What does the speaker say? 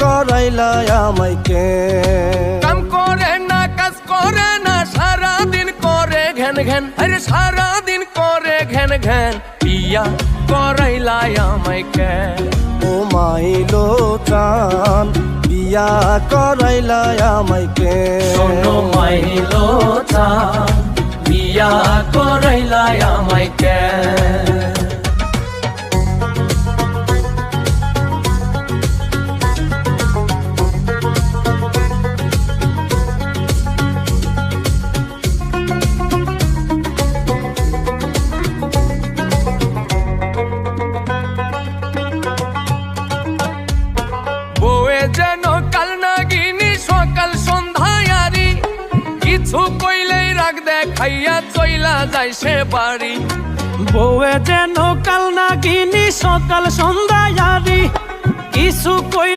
করাইলা আমায় কাম করে না কাজ করে না সারা দিন করে ঘ্যান ঘ্যান। আরে সারা দিন করে ঘ্যান ঘ্যান পিয়া করাইলা আমায় ও মাইলো চান বিয়া করাইলা আমায় শোনো মাইলো তা বিয়া করাইলা আমায় রাগ দেখাইয়া চইলা যায় সে বাড়ি। বউয়ে যেন কাল নাগিনি সকাল সন্ধ্যায়ারি কিছু কই